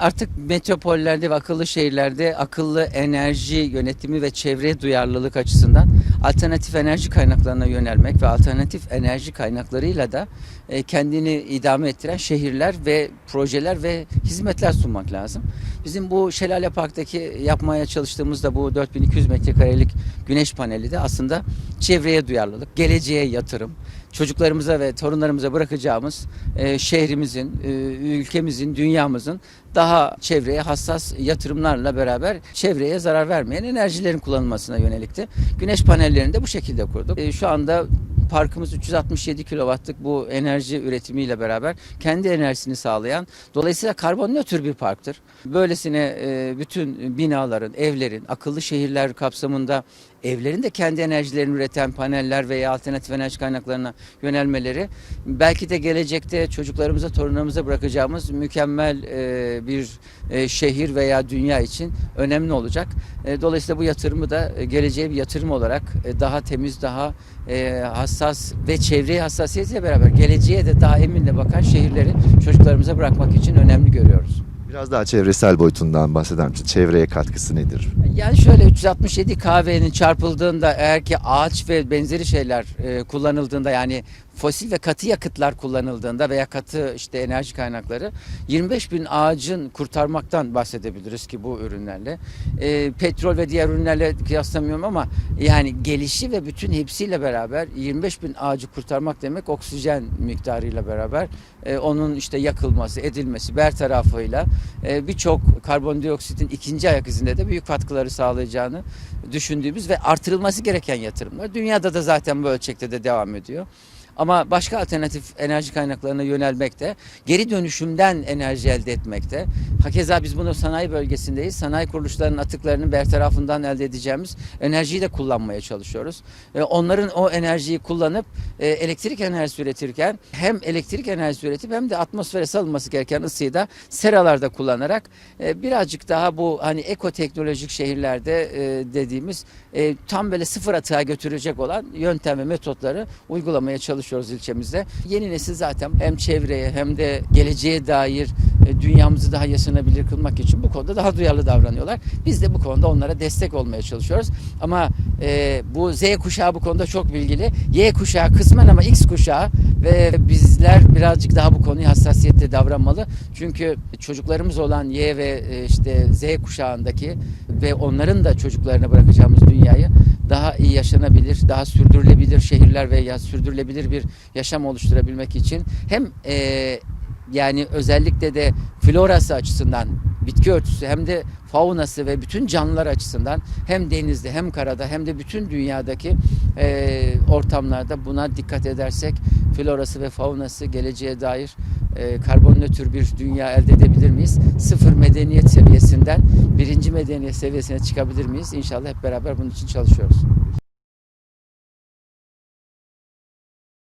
artık metropollerde ve akıllı şehirlerde akıllı enerji yönetimi ve çevre duyarlılık açısından alternatif enerji kaynaklarına yönelmek ve alternatif enerji kaynaklarıyla da e, kendini idame ettiren şehirler ve projeler ve hizmetler sunmak lazım. Bizim bu Şelale Park'taki yapmaya çalıştığımız da bu 4200 metrekarelik güneş paneli de aslında çevreye duyarlılık, geleceğe yatırım, çocuklarımıza ve torunlarımıza bırakacağımız e, şehrimizin, e, ülkemizin, dünyamızın daha çevreye hassas yatırımlarla beraber çevreye zarar vermeyen enerjilerin kullanılmasına yönelikti. Güneş panellerini de bu şekilde kurduk. E, şu anda parkımız 367 kilowattlık bu enerji üretimiyle beraber kendi enerjisini sağlayan dolayısıyla karbon nötr bir parktır. Böylesine e, bütün binaların, evlerin, akıllı şehirler kapsamında evlerin de kendi enerjilerini üreten paneller veya alternatif enerji kaynaklarına yönelmeleri belki de gelecekte çocuklarımıza, torunlarımıza bırakacağımız mükemmel e, bir e, şehir veya dünya için önemli olacak. Dolayısıyla bu yatırımı da geleceğe bir yatırım olarak daha temiz, daha e, hassas ve çevreye hassasiyetiyle beraber geleceğe de daha eminle bakan şehirleri çocuklarımıza bırakmak için önemli görüyoruz. Biraz daha çevresel boyutundan bahseder misin? Çevreye katkısı nedir? Yani şöyle 367 kahvenin çarpıldığında eğer ki ağaç ve benzeri şeyler e, kullanıldığında yani fosil ve katı yakıtlar kullanıldığında veya katı işte enerji kaynakları 25 bin ağacın kurtarmaktan bahsedebiliriz ki bu ürünlerle. E, petrol ve diğer ürünlerle kıyaslamıyorum ama yani gelişi ve bütün hepsiyle beraber 25 bin ağacı kurtarmak demek oksijen miktarıyla beraber e, onun işte yakılması, edilmesi, bertarafıyla e, birçok karbondioksitin ikinci ayak izinde de büyük katkıları sağlayacağını düşündüğümüz ve artırılması gereken yatırımlar. Dünyada da zaten bu ölçekte de devam ediyor. Ama başka alternatif enerji kaynaklarına yönelmekte, geri dönüşümden enerji elde etmekte. Hakeza biz bunu sanayi bölgesindeyiz. Sanayi kuruluşlarının atıklarının bertarafından elde edeceğimiz enerjiyi de kullanmaya çalışıyoruz. Onların o enerjiyi kullanıp e, elektrik enerjisi üretirken hem elektrik enerjisi üretip hem de atmosfere salınması gereken ısıyı da seralarda kullanarak e, birazcık daha bu hani ekoteknolojik şehirlerde e, dediğimiz tam böyle sıfır atığa götürecek olan yöntem ve metotları uygulamaya çalışıyoruz ilçemizde. Yeni nesil zaten hem çevreye hem de geleceğe dair e, dünyamızı daha yaşanabilir kılmak için bu konuda daha duyarlı davranıyorlar. Biz de bu konuda onlara destek olmaya çalışıyoruz. Ama e, bu Z kuşağı bu konuda çok bilgili. Y kuşağı kısmen ama X kuşağı ve bizler birazcık daha bu konuyu hassasiyetle davranmalı. Çünkü çocuklarımız olan Y ve e, işte Z kuşağındaki ve onların da çocuklarına bırakacağımız dünyayı daha iyi yaşanabilir, daha sürdürülebilir şehirler ve ya sürdürülebilir bir yaşam oluşturabilmek için hem e, yani özellikle de florası açısından bitki örtüsü hem de faunası ve bütün canlılar açısından hem denizde hem karada hem de bütün dünyadaki e, ortamlarda buna dikkat edersek florası ve faunası geleceğe dair e, karbon nötr bir dünya elde edebilir miyiz? Sıfır medeniyet seviyesinden birinci medeniyet seviyesine çıkabilir miyiz? İnşallah hep beraber bunun için çalışıyoruz.